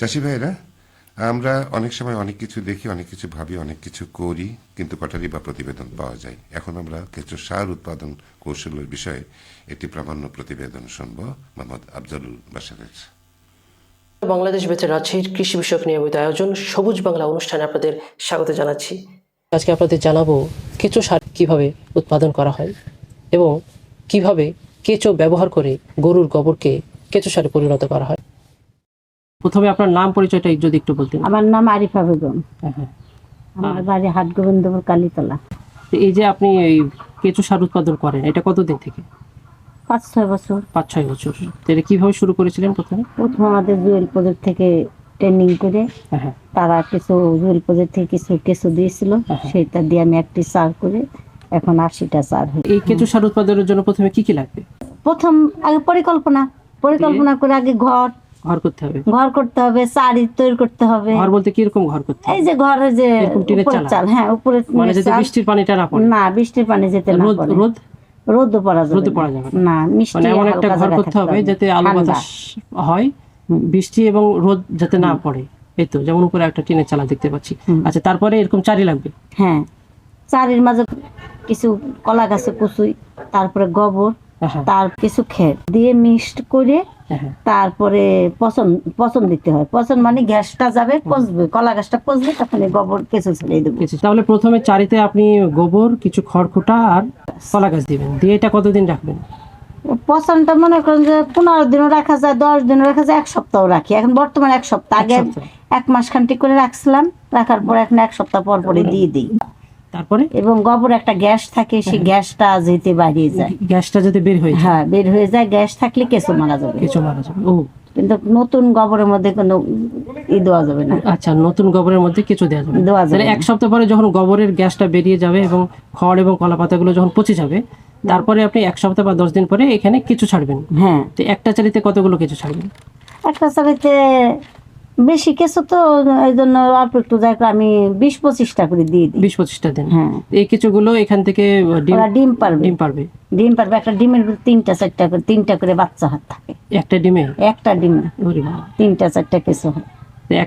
চাষি ভাইরা আমরা অনেক সময় অনেক কিছু দেখি, অনেক কিছু ভাবি, অনেক কিছু করি, কিন্তু কটারি বা প্রতিবেদন পাওয়া যায়। এখন আমরা কেঁচো সার উৎপাদন কৌশলের বিষয়ে একটি প্রামাণ্য প্রতিবেদন শুনব, মোহাম্মদ আফজালুল বাসারের বাংলাদেশ বেঁচে রাজশাহীর কৃষি বিষয়ক নিয়মিত আয়োজন, সবুজ বাংলা অনুষ্ঠানে আপনাদের স্বাগত জানাচ্ছি। আজকে আপনাদের জানাব কেঁচো সার কীভাবে উৎপাদন করা হয় এবং কীভাবে কেঁচো ব্যবহার করে গরুর গোবরকে কেঁচো সারে পরিণত করা হয়। প্রথমে আপনার নাম পরিচয়টা যদি একটু বলতেন। আমার নাম আরিফা বেগম। হ্যাঁ, হ্যাঁ। আমার বাড়ি হাট গোবিন্দপুর কালীতলা। তো এই যে আপনি এই কেঁচো সার উৎপাদন করেন এটা কতদিন থেকে? পাঁচ ছয় বছর। পাঁচ ছয় বছর। তো এটা কীভাবে শুরু করেছিলেন প্রথমে? প্রথম আমাদের জুয়েল প্রজেক্ট থেকে ট্রেনিং করে হ্যাঁ তারা কিছু জুয়েল প্রজেক্ট থেকে কিছু কিছু দিয়েছিল। সেটা দিয়ে আমি একটি চার করে এখন আশিটা হই এই কেঁচো সার উৎপাদনের জন্য প্রথমে কি কি লাগবে? প্রথম আগে পরিকল্পনা। পরিকল্পনা করে আগে ঘর ঘর করতে হবে। ঘর করতে হবে চারি তৈরি করতে হবে। ঘর বলতে কীরকম ঘর করতে এই যে ঘরের যে চালা? হ্যাঁ উপরে মানে যাতে বৃষ্টির পানিটা না পড়ে। না বৃষ্টির পানি যেতে না পড়ে। রোদ? রোদও পড়া যাবে রোদে। পড়া যাবে না। মিষ্টি মানে এমন একটা ঘর করতে হবে যাতে আলো বাতাস হয় বৃষ্টি এবং রোদ যাতে না পড়ে। এই তো যেমন উপরে একটা টিনের চালা দেখতে পাচ্ছি। আচ্ছা তারপরে এরকম চারি লাগবে? হ্যাঁ চারির মাঝে কিছু কলা গাছে কুচুই তারপরে গোবর তার কিছু খেত দিয়ে মিক্সড করে হ্যাঁ তারপরে পচন পচন দিতে হয়। পচন মানে গ্যাসটা যাবে পচবে। কলা গাছটা পচবে তখন গোবর কিছু ছেড়ে দেবো। তাহলে প্রথমে চারিতে আপনি গোবর কিছু খড়কুটা আর কলা গাছ দিবেন। দিয়ে এটা কতদিন রাখবেন? পচনটা মনে করেন যে পনেরো দিনও রাখা যায় দশ দিনও রাখা যায় এক সপ্তাহ রাখি। এখন বর্তমানে এক সপ্তাহ। আগে এক মাস খান্তি করে রাখছিলাম। রাখার পর এখন এক সপ্তাহ পর পরে দিয়ে দিই। তারপরে? এবং গোবর একটা গ্যাস থাকে সেই গ্যাসটা যেতে বাড়িয়ে যায়। গ্যাসটা যদি বের হয়ে হ্যাঁ বের হয়ে যায় গ্যাস থাকলে কেঁচো মারা যাবে। কিছু মারা যাবে ও। কিন্তু নতুন গোবরের মধ্যে কোনো ই দেওয়া যাবে না। আচ্ছা নতুন গোবরের মধ্যে কিছু দেওয়া যাবে দেওয়া যাবে এক সপ্তাহ পরে যখন গোবরের গ্যাসটা বেরিয়ে যাবে এবং খড় এবং কলা পাতাগুলো যখন পচে যাবে তারপরে আপনি এক সপ্তাহ বা দশ দিন পরে এখানে কিছু ছাড়বেন। হ্যাঁ। তো একটা চালিতে কতগুলো কিছু ছাড়বেন? একটা চালিতে বেশি কেঁচো তো এই জন্য অল্প একটু যাই আমি বিশ পঁচিশটা করে দিয়ে দিই। বিশ পঁচিশটা দিন। হ্যাঁ। এই এখান থেকে ডিম পারবে। ডিম পারবে। ডিম পারবে। একটা ডিমের তিনটা চারটা করে তিনটা করে বাচ্চা হাত থাকে। একটা ডিমে? একটা ডিমে। তিনটা চারটা কেঁচো হয়।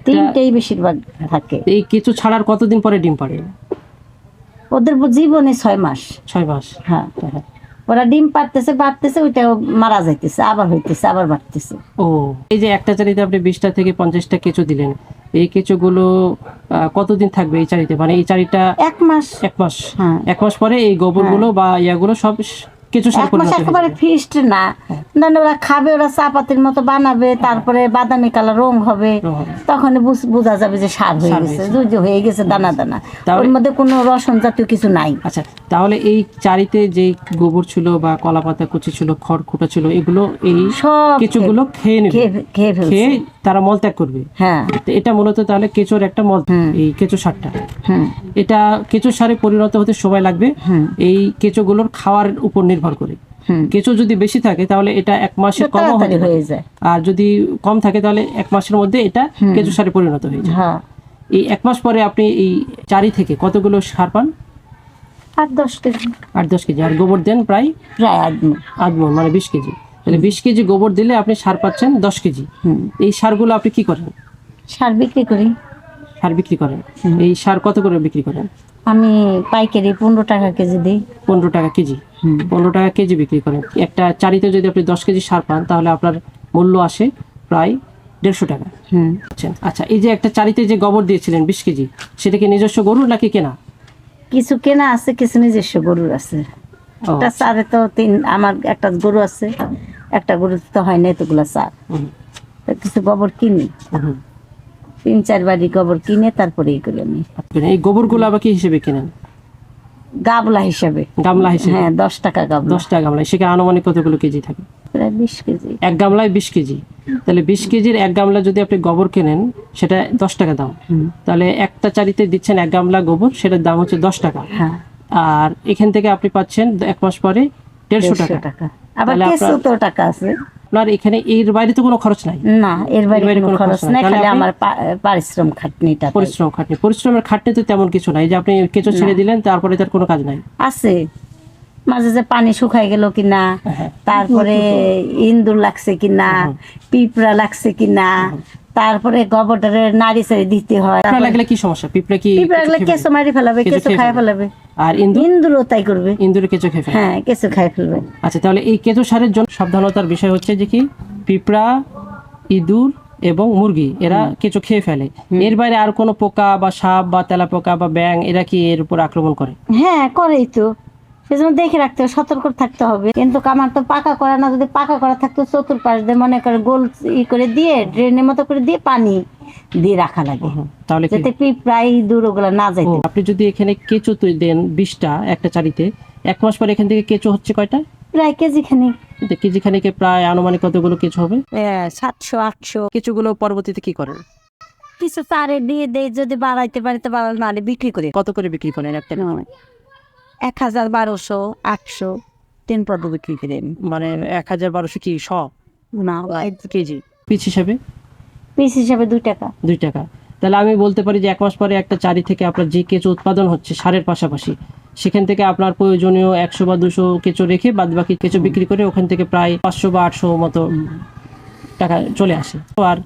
তিনটেই বেশিরভাগ থাকে। এই কিছু ছাড়ার কতদিন পরে ডিম পারে? ওদের জীবনে ছয় মাস। ছয় মাস। হ্যাঁ হ্যাঁ। ওরা ডিম পারতেছে বাড়তেছে ওইটা মারা যাইতেছে আবার হইতেছে আবার বাড়তেছে। ও এই যে একটা চারিতে আপনি বিশটা থেকে পঞ্চাশটা কেঁচো দিলেন এই কেঁচোগুলো আহ, কতদিন থাকবে এই চারিতে? মানে এই চারিটা এক মাস। এক মাস। হ্যাঁ। এক মাস পরে এই গোবরগুলো বা ইয়াগুলো সব কেঁচো সার করে হয়ে একেবারে। ফিস্ট না। দেন ওরা খাবে ওরা চাপাতির মতো বানাবে তারপরে বাদামি কালার রং হবে। তখন বোঝা যাবে যে সার হয়ে গেছে। জুজু হয়ে গেছে দানা দানা। ওর মধ্যে কোনো রসন জাতীয় কিছু নাই। আচ্ছা তাহলে এই চারিতে যে গোবর ছিল বা কলা পাতা কুচি ছিল খড় খুঁটা ছিল এগুলো এই সব কেঁচোগুলো খেয়ে নেবে। খেয়ে খেয়ে তারা মলত্যাগ করবে। হ্যাঁ। এটা মূলত তাহলে কেঁচোর একটা মল এই কেঁচো সারটা। এটা কেঁচো সারে পরিণত হতে সময় লাগবে। এই কেঁচোগুলোর খাওয়ার উপর নির্ভর করে। কেঁচো যদি বেশি থাকে তাহলে এটা এক মাসের পারে। হয়ে যায়। আর যদি কম থাকে তাহলে এক মাসের মধ্যে এটা কেঁচো সারে পরিণত হয়ে যায় হ্যাঁ। এই এক মাস পরে আপনি এই চারি থেকে কতগুলো সার পান? আট দশ কেজি। আট দশ কেজি। আর গোবর দেন প্রায়? আধ মন মানে বিশ কেজি। তাহলে বিশ কেজি গোবর দিলে আপনি সার পাচ্ছেন দশ কেজি। এই সারগুলো আপনি কি করেন? সার বিক্রি করি। সার বিক্রি করেন। এই সার কত করে বিক্রি করেন? আমি পাইকারি পনেরো টাকা কেজি দিই। পনেরো টাকা কেজি। পনেরো টাকা কেজি বিক্রি করেন। একটা চারিতে যদি আপনি দশ কেজি সার পান তাহলে আপনার মূল্য আসে প্রায় দেড়শো টাকা। হুম। আচ্ছা আচ্ছা এই যে একটা চারিতে যে গোবর দিয়েছিলেন বিশ কেজি সেটা কি নিজস্ব গরু নাকি কেনা? কিছু কেনা আছে কিছু নিজস্ব গরুর আছে। একটা চারে তো তিন আমার একটা গরু আছে একটা গরু তো হয় না এতগুলা চার তো কিছু গোবর কিনি। তিন চার বাড়ি গোবর কিনে তারপরে করি আমি আচ্ছা, এই গোবরগুলো আবার কি হিসেবে কেনেন? গাবলা হিসাবে। গামলা হিসেবে? হ্যাঁ দশ টাকা গাবলা। দশ টাকা গামলায় সেখানে আনুমানিক কতগুলো কেজি থাকে? প্রায় বিশ কেজি। এক গামলায় বিশ কেজি। তাহলে বিশ কেজির এক গামলা যদি আপনি গোবর কেনেন সেটা দশ টাকা দাম। তাহলে একটা চারিতে দিচ্ছেন এক গামলা গোবর সেটার দাম হচ্ছে দশ টাকা। হ্যাঁ। আর এখান থেকে আপনি পাচ্ছেন এক মাস পরে দেড়শো টাকা। আবার টাকা আছে। আপনার এখানে এর বাইরে তো কোনো খরচ নাই। না এর বাইরে কোনো খরচ নাই। খালি আমার পরিশ্রম পারিশ্রম খাটনিটা পরিশ্রম খাটনি। পরিশ্রমের খাটনি তো তেমন কিছু নাই। যে আপনি কেঁচো ছেড়ে দিলেন তারপরে তার কোনো কাজ নাই। আছে। মাঝে যে পানি শুকাই গেল কিনা তারপরে ইন্দুর লাগছে কিনা পিঁপড়া লাগছে কিনা তারপরে গোবরটারে নাড়ি চাড়ি দিতে হয়। পিঁপড়া লাগলে কি সমস্যা? পিঁপড়া কি পিঁপড়া লাগলে কেঁচো মারি ফেলাবে কেঁচো খাই ফেলাবে। আর ইন্দুর? ইন্দুরও তাই করবে। ইন্দুরে কেঁচো খেয়ে ফেলে। হ্যাঁ কেঁচো খাই ফেলবে। আচ্ছা তাহলে এই কেঁচো সারের জন্য সাবধানতার বিষয় হচ্ছে যে কি পিঁপড়া ইঁদুর এবং মুরগি এরা কেঁচো খেয়ে ফেলে। এর বাইরে আর কোনো পোকা বা সাপ বা তেলা পোকা বা ব্যাং এরা কি এর উপর আক্রমণ করে? হ্যাঁ করেই তো। সেজন্য দেখে রাখতে হবে সতর্ক থাকতে হবে। কিন্তু আমার তো পাকা করা না যদি পাকা করা থাকতো চতুর্পাশ দিয়ে মনে করে গোল ই করে দিয়ে ড্রেনের মতো করে দিয়ে পানি দিয়ে রাখা লাগে। তাহলে যাতে পিঁপড়াই দূর ওগুলো না যাইতে। আপনি যদি এখানে কেঁচো দেন বিশটা একটা চারিতে এক মাস পরে এখান থেকে কেঁচো হচ্ছে কয়টা? প্রায় কেজি খানিক কেজি খানিকে প্রায় আনুমানিক কতগুলো কেঁচো হবে? সাতশো আটশো। কেঁচোগুলো পরবর্তীতে কি করেন? কিছু তারে দিয়ে দেয় যদি বাড়াইতে পারে তো বিক্রি করে। কত করে বিক্রি করেন একটা এক হাজার বারোশো আটশো তিন পদ বিক্রি করে মানে এক হাজার বারোশো কি শ না কেজি? পিস হিসাবে? পিস হিসাবে দুই টাকা। দুই টাকা। তাহলে আমি বলতে পারি যে এক মাস পরে একটা চারি থেকে আপনার যে কেঁচো উৎপাদন হচ্ছে সারের পাশাপাশি সেখান থেকে আপনার প্রয়োজনীয় একশো বা দুশো কেঁচো রেখে বাদ বাকি কেঁচো বিক্রি করে ওখান থেকে প্রায় পাঁচশো বা আটশো মতো টাকা চলে আসে। আর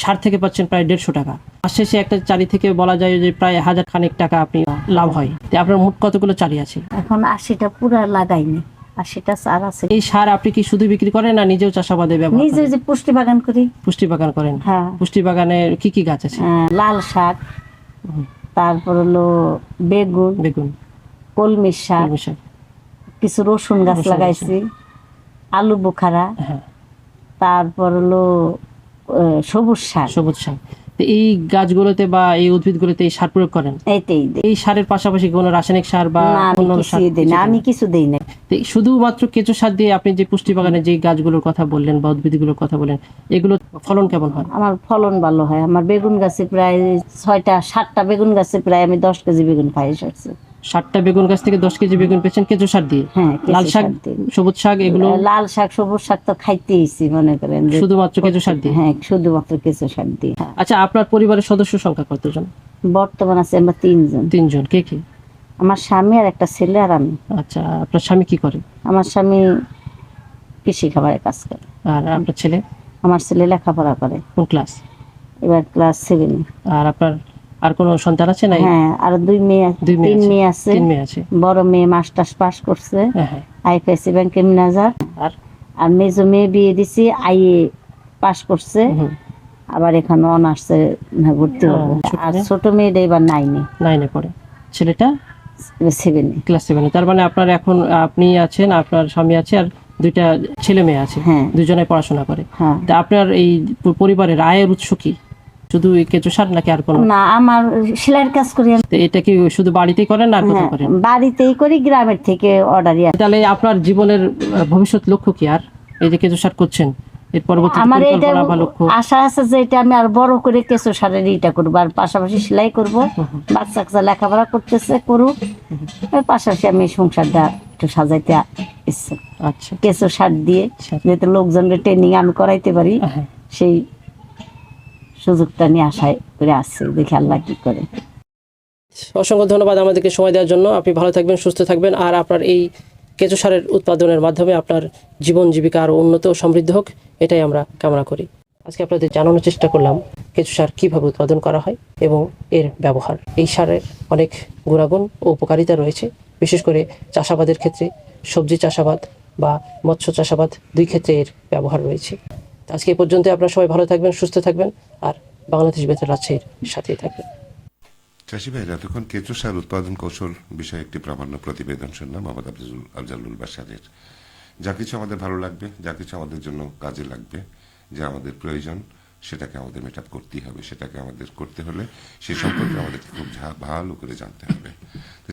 সার থেকে পাচ্ছেন প্রায় দেড়শো টাকা। আর শেষে একটা চারি থেকে বলা যায় যে প্রায় হাজার খানেক টাকা আপনি লাভ হয়। তো আপনার মোট কতগুলো চারি আছে? এখন আশিটা পুরা লাগাইনি। চার আছে। এই সার আপনি কি শুধু বিক্রি করেন না নিজেও চাষাবাদে ব্যবহার নিজে যে পুষ্টি বাগান করি। পুষ্টি বাগান করেন? হ্যাঁ। পুষ্টি বাগানে কি কি গাছ আছে? আহ, লাল শাক তারপর হলো বেগুন বেগুন। কলমি শাক কলমি কিছু রসুন গাছ লাগাইছি আলু বোখারা হ্যাঁ। তারপর হলো সবুজ শাক। সবুজ শাক। এই গাছগুলোতে বা এই উদ্ভিদগুলোতে এই সার প্রয়োগ করেন? এই সারের পাশাপাশি কোনো রাসায়নিক সার বা না আমি অন্য সার আমি কিছু দেই না। শুধুমাত্র কেঁচো সার দিয়ে আপনি যে পুষ্টি বাগানে যে গাছগুলোর কথা বললেন বা উদ্ভিদগুলোর কথা বললেন এগুলো ফলন কেমন হয়? আমার ফলন ভালো হয়। আমার বেগুন গাছে প্রায় ছয়টা সাতটা বেগুন গাছে প্রায় আমি দশ কেজি বেগুন পাই সারছি ষাটটা বেগুন গাছ থেকে দশ কেজি বেগুন পেয়েছেন কেঁচো সার দিয়ে। হ্যাঁ লাল শাক সবুজ শাক এগুলো লাল শাক সবুজ শাক তো খাইতেইছি মনে করেন শুধুমাত্র কেঁচো সার দিয়ে? হ্যাঁ শুধুমাত্র কেঁচো শাক দিয়ে। হ্যাঁ। আচ্ছা আপনার পরিবারের সদস্য সংখ্যা কতজন? বর্তমান আছে আমরা তিনজন। তিনজন কে কে? আমার স্বামী আর একটা ছেলে আর আমি। আচ্ছা আপনার স্বামী কি করে? আমার স্বামী কৃষি খাবারের কাজ করে। আর আপনার ছেলে? আমার ছেলে লেখাপড়া করে। কোন ক্লাস? এবার ক্লাস সেভেন। আর আপনার আর কোনো সন্তান আছে না হ্যাঁ আর দুই মেয়ে দুই মেয়ে তিন আছে। মেয়ে আছে তিন মেয়ে আছে। বড় মেয়ে মাস্টার্স পাস করছে আইপিএসসি ব্যাংকের ম্যানেজার আর? আর মেজো মেয়ে বিয়ে দিছি আইএ পাস করছে। আবার এখানে অনার্সে ভর্তি হবে। আর ছোট মেয়েটা এবার নাইনে নাইনে পড়ে। ছেলেটা? সেভেনে ক্লাস সেভেনে তার মানে আপনার এখন আপনি আছেন আপনার স্বামী আছে আর দুইটা ছেলে মেয়ে আছে। হ্যাঁ। দুজনে পড়াশোনা করে। হ্যাঁ। তা আপনার এই পরিবারের আয়ের উৎস কি? শুধু কেঁচো সার নাকি আর কোনো? না আমার সেলাইয়ের কাজ করি আমি। তো এটা কি শুধু বাড়িতেই করেন না আর কোথাও হ্যাঁ, করেন? বাড়িতেই করি গ্রামের থেকে অর্ডারই আসে তাহলে আপনার জীবনের আহ, ভবিষ্যৎ লক্ষ্য কি আর? এই যে কেঁচো সার করছেন এর পরবর্তী আমার এটা পরিকল্পনা বা লক্ষ্য? আশা আছে যে এটা আমি আর বড় করে কেঁচো সারের ইটা করব আর পাশাপাশি সেলাই করব। বাচ্চা কাচ্চা লেখাপড়া করতেছে করুক। পাশাপাশি আমি সংসারটা একটু সাজাইতে ইচ্ছে। আচ্ছা। কেঁচো সার দিয়ে আচ্ছা। যাতে লোকজনের ট্রেনিং আমি করাইতে পারি হ্যাঁ। সেই সুযোগটা নিয়ে আশায় করে আসছে, দেখি আল্লাহ কি করে। অসংখ্য ধন্যবাদ আমাদেরকে সময় দেওয়ার জন্য। আপনি ভালো থাকবেন, সুস্থ থাকবেন, আর আপনার এই কেঁচো সারের উৎপাদনের মাধ্যমে আপনার জীবন জীবিকা আরও উন্নত ও সমৃদ্ধ হোক, এটাই আমরা কামনা করি। আজকে আপনাদের জানানোর চেষ্টা করলাম কেঁচো সার কীভাবে উৎপাদন করা হয় এবং এর ব্যবহার। এই সারের অনেক গুণাগুণ ও উপকারিতা রয়েছে। বিশেষ করে চাষাবাদের ক্ষেত্রে সবজি চাষাবাদ বা মৎস্য চাষাবাদ দুই ক্ষেত্রে এর ব্যবহার রয়েছে। আজকে এ পর্যন্ত আপনারা সবাই ভালো থাকবেন, সুস্থ থাকবেন। আর বাংলাদেশ বেতার রাজশাহীর সাথেই থাকবেন চাষি ভাইরা, এতক্ষণ কেঁচো সার উৎপাদন কৌশল বিষয়ে একটি প্রামাণ্য প্রতিবেদন শুনলাম, মোহাম্মদ আফজালুল আফজালুল বাসারের যা কিছু আমাদের ভালো লাগবে, যা কিছু আমাদের জন্য কাজে লাগবে, যা আমাদের প্রয়োজন, সেটাকে আমাদের মেট আপ করতেই হবে, সেটাকে আমাদের করতে হলে সে সম্পর্কে আমাদেরকে খুব ভালো করে জানতে হবে।